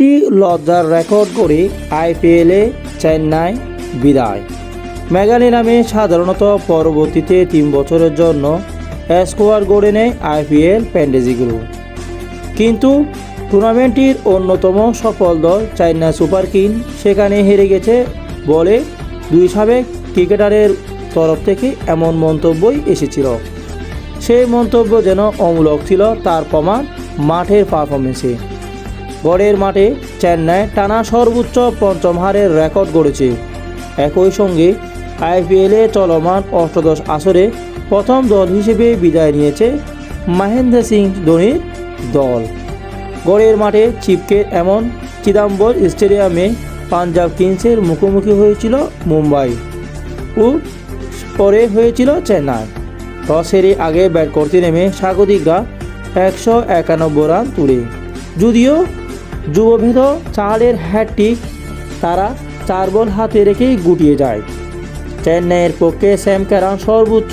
একটি লজ্জার রেকর্ড করে আইপিএলে চেন্নাই বিদায়। মেঘালি নামে সাধারণত পরবর্তীতে তিন বছরের জন্য স্কোয়ার গড়ে নেয় আইপিএল প্যান্ডেজি গ্রুপ কিন্তু টুর্নামেন্টটির অন্যতম সফল দল চাইনা সুপার কিং সেখানে হেরে গেছে বলে দুই সাবেক ক্রিকেটারের তরফ থেকে এমন মন্তব্যই এসেছিল। সেই মন্তব্য যেন অমূলক ছিল তার প্রমাণ মাঠের পারফরমেন্সে গড়ের মাঠে চেন্নাই টানা সর্বোচ্চ পঞ্চম হারের রেকর্ড গড়েছে। একই সঙ্গে আইপিএলে চলমান অষ্টাদশ আসরে প্রথম দল হিসেবে বিদায় নিয়েছে মহেন্দ্র সিং ধোনির দল। গড়ের মাঠে চিপকে এমন চিদাম্বর স্টেডিয়ামে পাঞ্জাব কিংসের মুখোমুখি হয়েছিল মুম্বাই ও পরে হয়েছিল চেন্নাই। টস হেরে আগে ব্যাট করতে নেমে স্বাগতিকরা একশো একানব্বই রান তুলে। যদিও যুবভেদ চারের হ্যাটটিক তারা চার বল হাতে রেখেই গুটিয়ে যায়। চেন্নাইয়ের পক্ষে স্যাম ক্যারান সর্বোচ্চ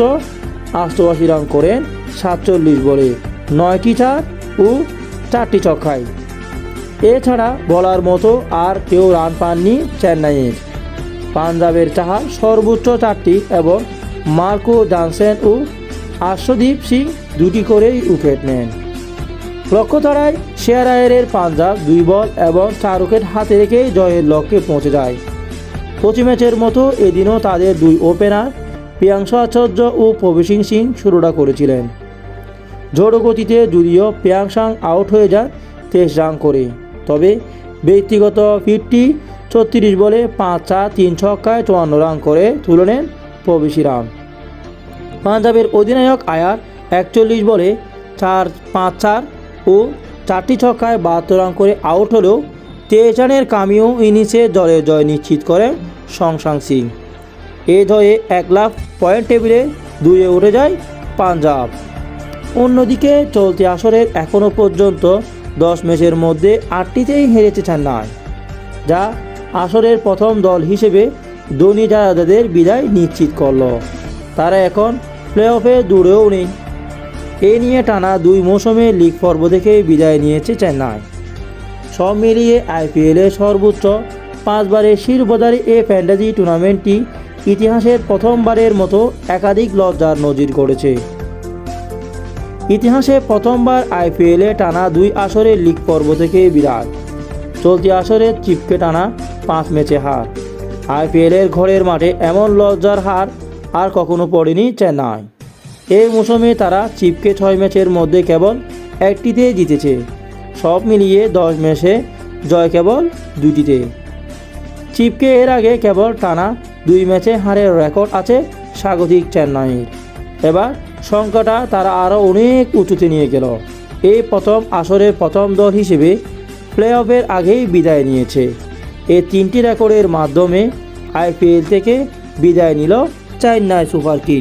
অষ্টআশি রান করেন সাতচল্লিশ বলে নয়টি চার ও চারটি ছক্কায় এছাড়া বলার মতো আর কেউ রান পাননি চেন্নাইয়ের। পাঞ্জাবের চাহার সর্বোচ্চ চারটি এবং মার্কো জনসেন ও আশ্বদীপ সিং দুটি করেই উইকেট নেন। লক্ষ্য তারায় শেয়ার আয়ারের পাঞ্জাব দুই বল এবং চার উইকেট হাতে রেখেই জয়ের লক্ষ্যে পৌঁছে যায়। প্রতি ম্যাচের মতো এদিনও তাদের দুই ওপেনার প্রিয়াংশু আচার্য ও প্রবেশিং সিং শুরুটা করেছিলেন। ঝোড়ো গতিতে যদিও প্রিয়াংশাং আউট হয়ে যান তেইশ রান করে, তবে ব্যক্তিগত ফিফটি ছত্রিশ বলে পাঁচ চার তিন ছক্কায় চুয়ান্ন রান করে তুলে নেন প্রবেশী রান পাঞ্জাবের অধিনায়ক আয়ার একচল্লিশ বলে চার পাঁচ চার ও চারটি ছক্কায় বাহাত্তর রান করে আউট হলেও তেইশ রানের কামিও ইনিংসে দলের জয় নিশ্চিত করেন সংসাং সিং। এ জয়ে এক লাখ পয়েন্ট টেবিলে দুয়ে উঠে যায় পাঞ্জাব। অন্যদিকে চলতি আসরের এখনও পর্যন্ত দশ ম্যাচের মধ্যে আটটিতেই হেরেছে চেন্নাই, যা আসরের প্রথম দল হিসেবে ধোনি জারাদাদের বিদায় নিশ্চিত করল। তারা এখন প্লে অফে দূরেও নেই। এ নিয়ে টানা দুই মৌসুমে লিগ পর্ব থেকে বিদায় নিয়েছে চেন্নাই। সব মিলিয়ে আইপিএলে সর্বোচ্চ পাঁচবারের শিরোপাধারী এ ফ্যান্টাসি টুর্নামেন্টটি ইতিহাসের প্রথমবারের মতো একাধিক লজ্জার নজির করেছে ইতিহাসে প্রথমবার আইপিএলে টানা দুই আসরে লিগ পর্ব থেকে বিরাট চলতি আসরে চিপকে টানা পাঁচ ম্যাচে হার। আইপিএলের ঘরের মাঠে এমন লজ্জার হার আর কখনো পড়েনি চেন্নাই। এই মৌসুমে তারা চিপকে ছয় ম্যাচের মধ্যে কেবল একটিতে জিতেছে। সব মিলিয়ে দশ ম্যাচে জয় কেবল দুটিতে চিপকে এর আগে কেবল টানা দুই ম্যাচে হারের রেকর্ড আছে স্বাগতিক চেন্নাইয়ের। এবার সংখ্যাটা তারা আরও অনেক উঁচুতে নিয়ে গেল। এই প্রথম আসরের প্রথম দল হিসেবে প্লে অফের আগেই বিদায় নিয়েছে। এই তিনটি রেকর্ডের মাধ্যমে আইপিএল থেকে বিদায় নিল চেন্নাই সুপার কিং